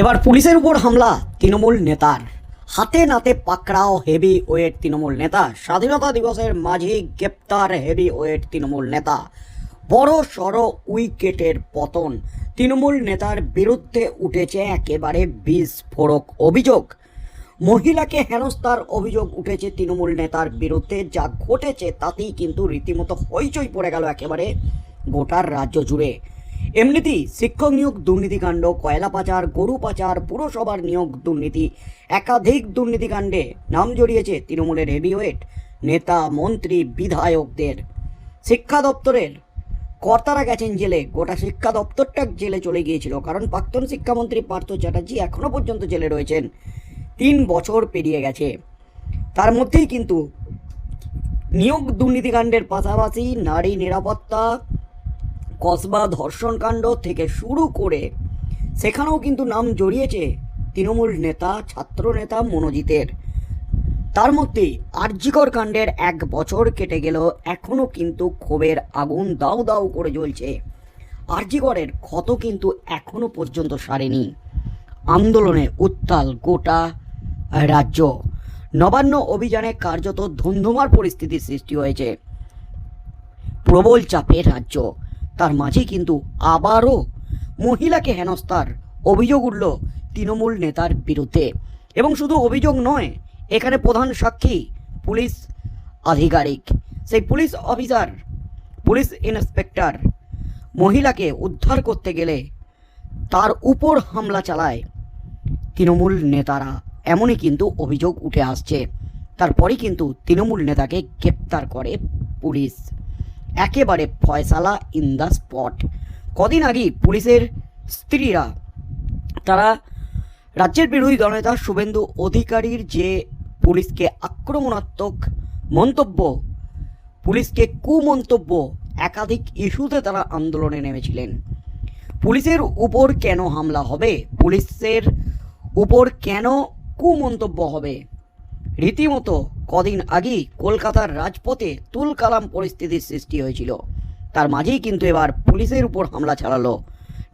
এবার পুলিশের উপর হামলা, তৃণমূল নেতার। হাতে নাতে পাকড়াও হেভি ওয়েট তৃণমূল নেতা। স্বাধীনতা দিবসের মাঝে গ্রেপ্তার হেভি ওয়েট তৃণমূল নেতা। বড় সড় উইকেটের পতন। তৃণমূল নেতার বিরুদ্ধে উঠেছে একেবারে বিস্ফোরক অভিযোগ। মহিলাকে হেনস্থার অভিযোগ উঠেছে তৃণমূল নেতার বিরুদ্ধে। যা ঘটেছে তাতেই কিন্তু রীতিমতো হইচই পড়ে গেল একেবারে গোটার রাজ্য জুড়ে। এমনিতেই শিক্ষক নিয়োগ দুর্নীতিকাণ্ড কয়লা পাচার, গরু পাচার, পুরসভার নিয়োগ দুর্নীতি, একাধিক দুর্নীতিকাণ্ডে নাম জড়িয়েছে তৃণমূলের হেভিওয়েট নেতা, মন্ত্রী, বিধায়কদের। শিক্ষা দপ্তরের কর্তারা গেছেন জেলে, গোটা শিক্ষা দপ্তরটা জেলে চলে গিয়েছিল, কারণ প্রাক্তন শিক্ষামন্ত্রী পার্থ চ্যাটার্জি এখনও পর্যন্ত জেলে রয়েছেন। তিন বছর পেরিয়ে গেছে। তার মধ্যেই কিন্তু নিয়োগ দুর্নীতিকাণ্ডের পাশাপাশি নারী নিরাপত্তা কসবা ধর্ষণকাণ্ড থেকে শুরু করে সেখানেও কিন্তু নাম জড়িয়েছে তৃণমূল নেতা ছাত্র নেতা মনোজিতের। তার মধ্যে আর্যিকর কাণ্ডের এক বছর কেটে গেল এখনও কিন্তু ক্ষোভের আগুন দাউ দাউ করে জ্বলছে। আর্যিকরের ক্ষত কিন্তু এখনও পর্যন্ত সারেনি। আন্দোলনে উত্তাল গোটা রাজ্য। নবান্ন অভিযানে কার্যত ধুন্ধুমার পরিস্থিতির সৃষ্টি হয়েছে। প্রবল চাপে রাজ্য। তার মাঝে কিন্তু আবারও মহিলাকে হেনস্থার অভিযোগ উঠল তৃণমূল নেতার বিরুদ্ধে। এবং শুধু অভিযোগ নয়, এখানে প্রধান সাক্ষী পুলিশ আধিকারিক। সেই পুলিশ অফিসার, পুলিশ ইন্সপেক্টর মহিলাকে উদ্ধার করতে গেলে তার উপর হামলা চালায় তৃণমূল নেতারা। এমনই কিন্তু অভিযোগ উঠে আসছে। তারপরেই কিন্তু তৃণমূল নেতাকে গ্রেপ্তার করে পুলিশ। একেবারে ফয়সালা ইন দ্য স্পট কদিন আগেই পুলিশের স্ত্রীরা, তারা রাজ্যের বিরোধী দলনেতা শুভেন্দু অধিকারীর যে পুলিশকে আক্রমণাত্মক মন্তব্য, পুলিশকে কুমন্তব্য একাধিক ইস্যুতে তারা আন্দোলনে নেমেছিলেন। পুলিশের উপর কেন হামলা হবে? পুলিশের উপর কেন কুমন্তব্য হবে? রীতিমতো কদিন আগেই কলকাতার রাজপথে তুলকালাম পরিস্থিতির সৃষ্টি হয়েছিল। তার মাঝেই কিন্তু এবার পুলিশের উপর হামলা চালালো।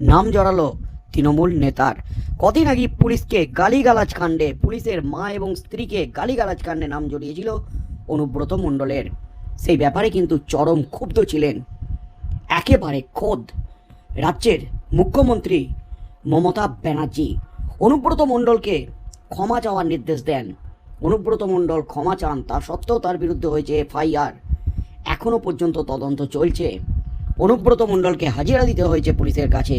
নাম জড়ালো তৃণমূল নেতার। কদিন আগে পুলিশকে গালিগালাজ কাণ্ডে, পুলিশের মা এবং স্ত্রীকে গালিগালাজ কাণ্ডে নাম জড়িয়েছিল অনুব্রত মণ্ডলের। সেই ব্যাপারে কিন্তু চরম ক্ষুব্ধ ছিলেন। একেবারে খোদ। রাজ্যের মুখ্যমন্ত্রী মমতা ব্যানার্জি। অনুব্রত মণ্ডলকে ক্ষমা চাওয়ার নির্দেশ দেন। অনুব্রত মণ্ডল ক্ষমা চান, তা সত্ত্বেও তার বিরুদ্ধে হয়েছে এফআইআর। এখনও পর্যন্ত তদন্ত চলছে। অনুব্রত মণ্ডলকে হাজিরা দিতে হয়েছে পুলিশের কাছে।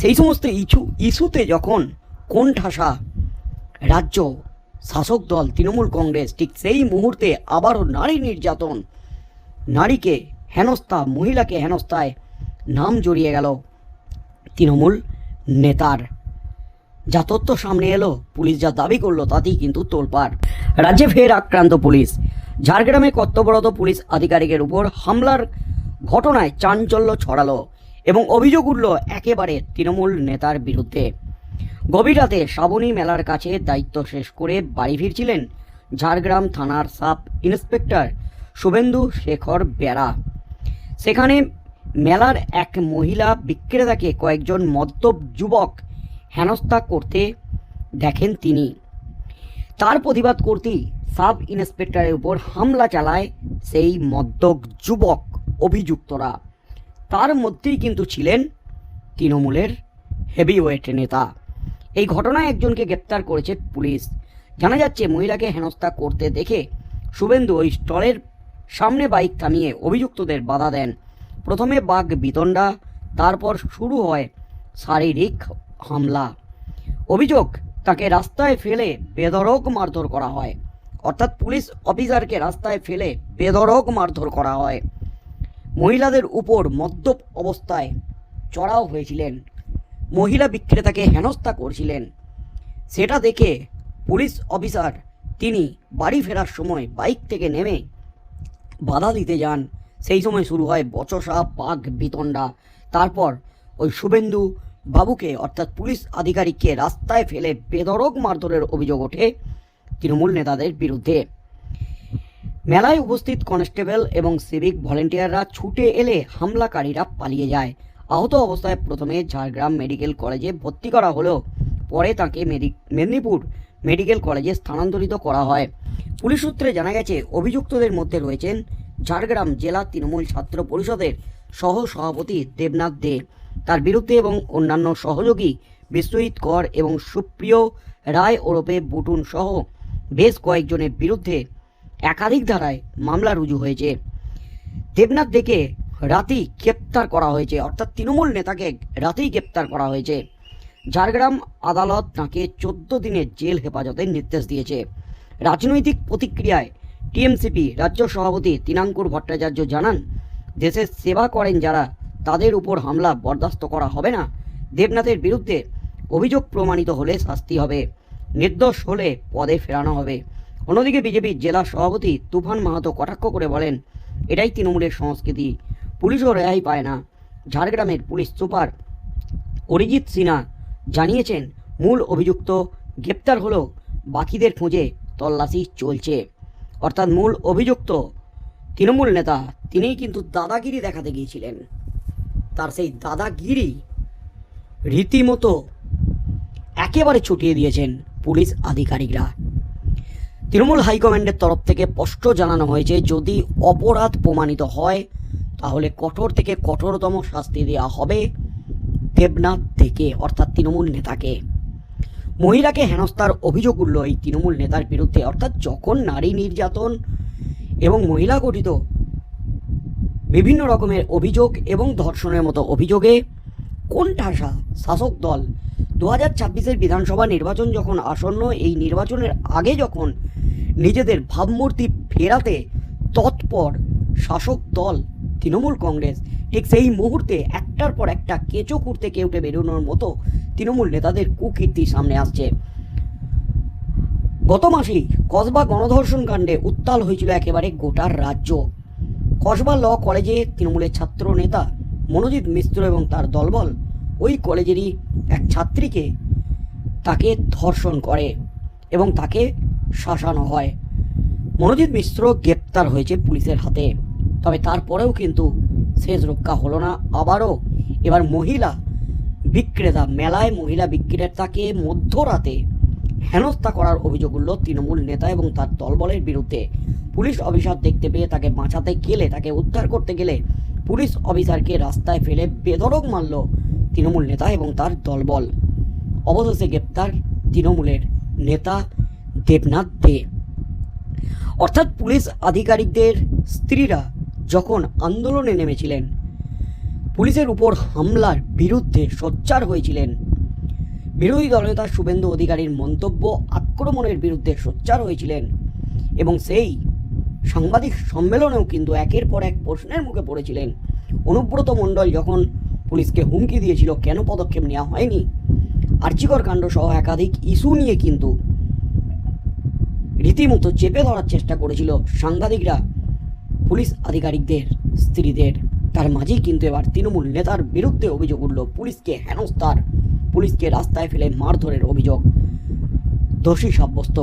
সেই সমস্ত ইস্যু ইস্যুতে যখন কোন ঠাসা রাজ্য শাসক দল তৃণমূল কংগ্রেস ঠিক সেই মুহূর্তে আবারও নারী নির্যাতন, নারীকে হেনস্থা, মহিলাকে হেনস্থায় নাম জড়িয়ে গেল তৃণমূল নেতার যা তথ্য সামনে এলো, পুলিশ যা দাবি করল তাতেই কিন্তু তোলপাড়। রাজ্যে ফের আক্রান্ত পুলিশ। ঝাড়গ্রামে কর্তব্যরত পুলিশ আধিকারিকের উপর হামলার ঘটনায় চাঞ্চল্য ছড়ালো এবং অভিযোগ উঠল একেবারে তৃণমূল নেতার বিরুদ্ধে। গভীর রাতে শ্রাবণী মেলার কাছে দায়িত্ব শেষ করে বাড়ি ফিরছিলেন ঝাড়গ্রাম থানার সাব ইন্সপেক্টর শুভেন্দু শেখর বেড়া। সেখানে মেলার এক মহিলা বিক্রেতাকে কয়েকজন মদ্যপ যুবক হেনস্থা করতে দেখেন তিনি। তার প্রতিবাদ করতেই সাব ইন্সপেক্টরের উপর হামলা চালায় সেই মদ্যক যুবক অভিযুক্তরা। তার মধ্যেই কিন্তু ছিলেন তৃণমূলের হেভিওয়েট নেতা। এই ঘটনায় একজনকে গ্রেপ্তার করেছে পুলিশ। জানা যাচ্ছে, মহিলাকে হেনস্থা করতে দেখে শুভেন্দু ওই স্টলের সামনে বাইক থামিয়ে অভিযুক্তদের বাধা দেন। প্রথমে বাঘ বিতণ্ডা, তারপর শুরু হয় শারীরিক হামলা। অভিযোগ, তাকে রাস্তায় ফেলে বেধড়ক মারধর করা হয়। অর্থাৎ পুলিশ অফিসারকে রাস্তায় ফেলে বেধড়ক মারধর করা হয়। মহিলাদের উপর মদ্যপ অবস্থায় চড়াও হয়েছিলেন। মহিলা বিক্রেতাকে হেনস্থা করছিলেন। সেটা দেখে পুলিশ অফিসার তিনি বাড়ি ফেরার সময় বাইক থেকে নেমে বাধা দিতে যান। সেই সময় শুরু হয় বচসা, পাক, বিতণ্ডা। তারপর ওই শুভেন্দু বাবুকে, অর্থাৎ পুলিশ আধিকারিককে রাস্তায় ফেলে বেদরক মারধরের অভিযোগ ওঠে তৃণমূল নেতাদের বিরুদ্ধে। মেলায় উপস্থিত কনস্টেবল এবং সিভিক ভলেন্টিয়াররা ছুটে এলে হামলাকারীরা পালিয়ে যায়। আহত অবস্থায় প্রথমে ঝাড়গ্রাম মেডিকেল কলেজে ভর্তি করা হলেও পরে তাকে মেদিনীপুর মেডিকেল কলেজে স্থানান্তরিত করা হয়। পুলিশ সূত্রে জানা গেছে, অভিযুক্তদের মধ্যে রয়েছেন ঝাড়গ্রাম জেলা তৃণমূল ছাত্র পরিষদের সহ সভাপতি দেবনাথ দে। তার বিরুদ্ধে এবং অন্যান্য সহযোগী বিশ্বজিৎ কর এবং সুপ্রিয় রায় ওরফে বুটুন সহ বেশ কয়েকজনের বিরুদ্ধে একাধিক ধারায় মামলা রুজু হয়েছে। দেবনাথ দেখে রাতেই গ্রেপ্তার করা হয়েছে, অর্থাৎ তৃণমূল নেতাকে রাতেই গ্রেপ্তার করা হয়েছে। ঝাড়গ্রাম আদালত তাকে চোদ্দ দিনের জেল হেফাজতের নির্দেশ দিয়েছে। রাজনৈতিক প্রতিক্রিয়ায় টিএমসিপি রাজ্য সভাপতি তিনাঙ্কুর ভট্টাচার্য জানান, দেশের সেবা করেন যারা তাদের উপর হামলা বরদাস্ত করা হবে না। দেবনাথের বিরুদ্ধে অভিযোগ প্রমাণিত হলে শাস্তি হবে। নির্দোষ হলে পদে ফেরানো হবে। অন্যদিকে বিজেপির জেলা সভাপতি তুফান মাহাতো কটাক্ষ করে বলেন, এটাই তৃণমূলের সংস্কৃতি। পুলিশও রেহাই পায় না। ঝাড়গ্রামের পুলিশ সুপার অরিজিৎ সিনহা জানিয়েছেন, মূল অভিযুক্ত গ্রেপ্তার হলেও বাকিদের খোঁজে তল্লাশি চলছে। অর্থাৎ মূল অভিযুক্ত তৃণমূল নেতা, তিনিই কিন্তু দাদাগিরি দেখাতে গিয়েছিলেন। তার সেই দাদাগিরি রীতিমতো একেবারে ছুটিয়ে দিয়েছেন পুলিশ আধিকারিকরা। তৃণমূল হাইকমান্ডের তরফ থেকে স্পষ্ট জানানো হয়েছে, যদি অপরাধ প্রমাণিত হয়, তাহলে কঠোর থেকে কঠোরতম শাস্তি দেওয়া হবে দেবনাথ থেকে, অর্থাৎ তৃণমূল নেতাকে। মহিলাকে হেনস্থার অভিযোগ উঠল এই তৃণমূল নেতার বিরুদ্ধে, অর্থাৎ যখন নারী নির্যাতন এবং মহিলা গঠিত বিভিন্ন রকমের অভিযোগ এবং ধর্ষণের মতো অভিযোগে কোন ঠাসা শাসক দল দু হাজার ছাব্বিশের বিধানসভা নির্বাচন যখন আসন্ন, এই নির্বাচনের আগে যখন নিজেদের ভাবমূর্তি ফেরাতে তৎপর শাসক দল তৃণমূল কংগ্রেস, ঠিক সেই মুহূর্তে একটার পর একটা কেঁচো কুর্তে কেউটে বেরোনোর মতো তৃণমূল নেতাদের কুকীর্তি সামনে আসছে। গত মাসেই কসবা গণধর্ষণ কাণ্ডে উত্তাল হয়েছিল একেবারে গোটার রাজ্য। কসবা ল কলেজে তৃণমূলের ছাত্র নেতা মনোজিৎ মিশ্র এবং তার দলবল ওই কলেজেরই এক ছাত্রীকে তাকে ধর্ষণ করে এবং তাকে শাসানো হয়। মনোজিৎ মিশ্র গ্রেপ্তার হয়েছে পুলিশের হাতে। তবে তারপরেও কিন্তু শেষ রক্ষা হলো না। আবারও এবার মহিলা বিক্রেতা মেলায় মহিলা বিক্রেতাকে মধ্যরাতে হেনস্থা করার অভিযোগ উঠল তৃণমূল নেতা এবং তার দলবলের বিরুদ্ধে। পুলিশ অফিসার দেখতে পেয়ে তাকে বাঁচাতে গেলে, তাকে উদ্ধার করতে গেলে পুলিশ অফিসারকে রাস্তায় ফেলে বেধড়ক মারল তৃণমূল নেতা এবং তার দলবল। অবশেষে গ্রেপ্তার তৃণমূলের নেতা দেবনাথ দে। অর্থাৎ পুলিশ আধিকারিকদের স্ত্রীরা যখন আন্দোলনে নেমেছিলেন, পুলিশের উপর হামলার বিরুদ্ধে সোচ্চার হয়েছিলেন। বিরোধী দলনেতা শুভেন্দু অধিকারীর মন্তব্য আক্রমণের বিরুদ্ধে সোচ্চার হয়েছিলেন এবং সেই সাংবাদিক সম্মেলনেও কিন্তু একের পর এক প্রশ্নের মুখে পড়েছিলেন। অনুব্রত মণ্ডল যখন পুলিশকে হুমকি দিয়েছিল, কেন পদক্ষেপ নেওয়া হয়নি? আর্চিকর কাণ্ড সহ একাধিক ইস্যু নিয়ে কিন্তু রীতিমতো চেপে ধরার চেষ্টা করেছিল সাংবাদিকরা, পুলিশ আধিকারিকদের, স্ত্রীদের। তার মাঝেই কিন্তু এবার তৃণমূল নেতার বিরুদ্ধে অভিযোগ উঠল, পুলিশকে হেনস্থার, পুলিশকে রাস্তায় ফেলে মারধরের অভিযোগ। দোষী সাব্যস্ত।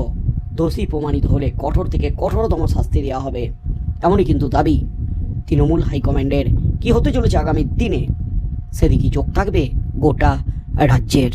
দোষী প্রমাণিত হলে কঠোর থেকে কঠোরতম শাস্তি দেওয়া হবে। এমনই কিন্তু দাবি তৃণমূল হাইকমান্ডের। কি হতে চলেছে আগামী দিনে? সেদিকে চোখ থাকবে গোটা রাজ্যের।